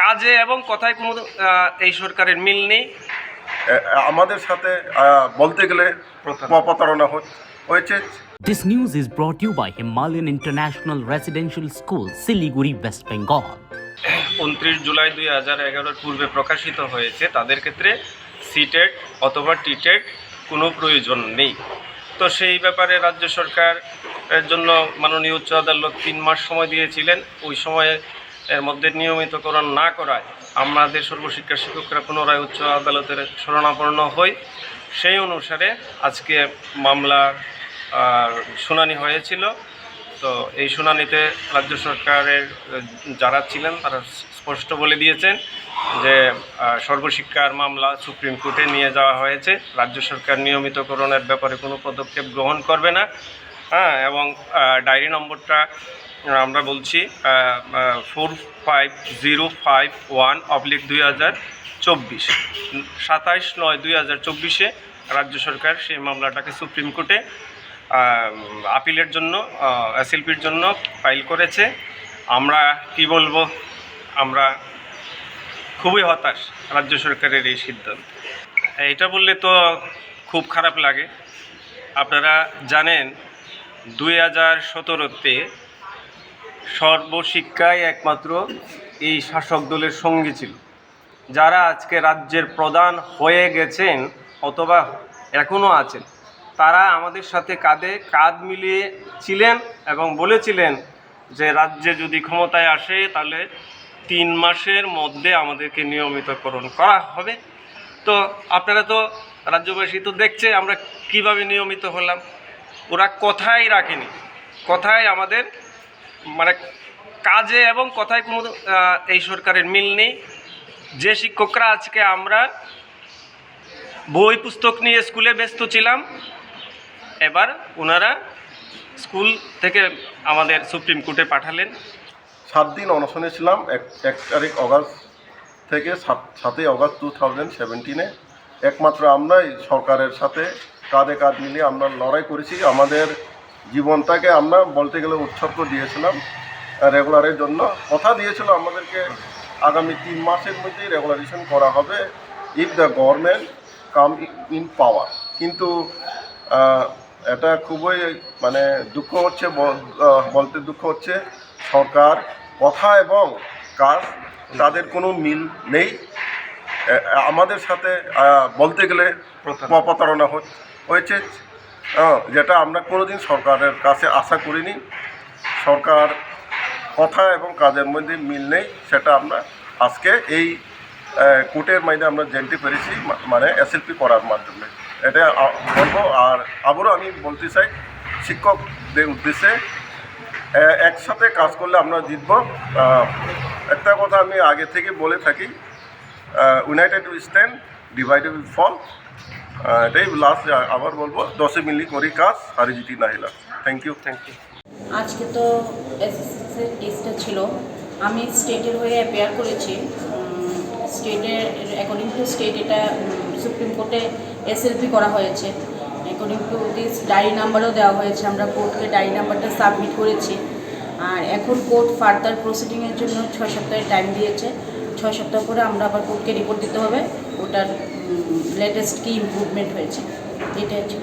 কাজে এবং কথায় কোনো এই সরকারের মিল নেই আমাদের সাথে বলতে গেলে প্রতারণা। হয়েছে This news is brought to you by Himalayan International Residential School, Siliguri, West Bengal. উনত্রিশ জুলাই দুই হাজার এগারোর পূর্বে প্রকাশিত হয়েছে তাদের ক্ষেত্রে সিটেট অথবা টিটেট কোনো প্রয়োজন নেই তো সেই ব্যাপারে রাজ্য সরকার এর জন্য মাননীয় উচ্চ আদালত তিন মাস সময় দিয়েছিলেন ওই সময়ে এর মধ্যে নিয়মিতকরণ না করায় আমাদের সর্বশিক্ষা শিক্ষকরা পুনরায় উচ্চ আদালতের শরণাপন্ন হই। সেই অনুসারে আজকে মামলার শুনানি হয়েছিল। তো এই শুনানিতে রাজ্য সরকারের যারা ছিলেন তারা স্পষ্ট বলে দিয়েছেন যে সর্বশিক্ষার মামলা সুপ্রিম কোর্টে নিয়ে যাওয়া হয়েছে। রাজ্য সরকার নিয়মিতকরণের ব্যাপারে কোনো পদক্ষেপ গ্রহণ করবে না। হ্যাঁ এবং ডায়েরি নম্বরটা আমরা বলছি four five zero five one oblique দুই হাজার চব্বিশ। সাতাইশ নয় দুই হাজার চব্বিশে রাজ্য সরকার সেই মামলাটাকে সুপ্রিম কোর্টে আপিলের জন্য এসএলপির জন্য ফাইল করেছে। আমরা কি বলব? আমরা খুবই হতাশ রাজ্য সরকারের এই সিদ্ধান্ত। এটা বললে তো খুব খারাপ লাগে। আপনারা জানেন, দুই হাজার সতেরোতে সর্বশিক্ষায় একমাত্র এই শাসক দলের সঙ্গী ছিল। যারা আজকে রাজ্যের প্রধান হয়ে গেছেন অথবা এখনও আছেন, তারা আমাদের সাথে কাঁধে কাঁধ মিলিয়ে ছিলেন এবং বলেছিলেন যে, রাজ্যে যদি ক্ষমতায় আসে, তাহলে তিন মাসের মধ্যে আমাদেরকে নিয়মিতকরণ করা হবে। তো আপনারা তো রাজ্যবাসী তো দেখছে আমরা কীভাবে নিয়মিত হলাম। ওরা কথাই রাখেনি। কথায় আমাদের মানে কাজে এবং কথায় কোনো এই সরকারের মিল নেই। যে শিক্ষকরা আজকে আমরা বই পুস্তক নিয়ে স্কুলে ব্যস্ত ছিলাম, এবার ওনারা স্কুল থেকে আমাদের সুপ্রিম কোর্টে পাঠালেন। সাত দিন অনশনে ছিলাম, এক এক তারিখ অগাস্ট থেকে সাত, সাতই অগাস্ট টু থাউজেন্ড সেভেন্টিনে। একমাত্র আমরাই সরকারের সাথে কাঁধে কাঁধ মিলিয়ে আমরা লড়াই করেছি। আমাদের জীবনটাকে আমরা বলতে গেলে উৎসর্গ দিয়েছিলাম রেগুলারের জন্য। কথা দিয়েছিল আমাদেরকে আগামী তিন মাসের মধ্যেই রেগুলারেশন করা হবে if the government come in power কিন্তু এটা খুবই মানে দুঃখ হচ্ছে বলতে দুঃখ হচ্ছে সরকার কথা এবং কাজ তাদের কোনো মিল নেই। আমাদের সাথে বলতে গেলে প্রতারণা। হয়েছে যেটা আমরা কোনোদিন সরকারের কাছে আশা করিনি। সরকার কথা এবং কাজের মধ্যে মিল নেই, সেটা আমরা আজকে এই কোর্টের মাধ্যমে আমরা জানতে পেরেছি মানে এসএলপি করার মাধ্যমে। এটা বলব আর আবারও আমি বলতে চাই, শিক্ষকদের উদ্দেশ্যে একসাথে কাজ করলে আমরা জিতব। একটা কথা আমি আগে থেকে বলে থাকি ইউনাইটেড স্ট্যান্ড ডিভাইডেড ফল এটাই লাস্ট আবার বলব, দশে মিলি করি কাজ হারি জিতি নাহিলা থ্যাংক ইউ থ্যাংক ইউ আজকে তো এসএসসির টেস্টটা ছিল। আমি স্টেটের হয়ে অ্যাপেয়ার করেছি। স্টেটের অ্যাকর্ডিং টু স্টেট এটা সুপ্রিম কোর্টে এসএলপি করা হয়েছে। অ্যাকর্ডিং টু দিস ডায়েরি নাম্বারও দেওয়া হয়েছে। আমরা কোর্টকে ডায়েরি নাম্বারটা সাবমিট করেছি। আর এখন কোর্ট ফার্দার প্রসিডিংয়ের জন্য ছয় সপ্তাহের টাইম দিয়েছে। ছয় সপ্তাহ পরে আমরা আবার কোর্টকে রিপোর্ট দিতে হবে। ওটার লেটেস্ট কি ইম্প্রুভমেন্ট হয়েছে, এটাই ছিল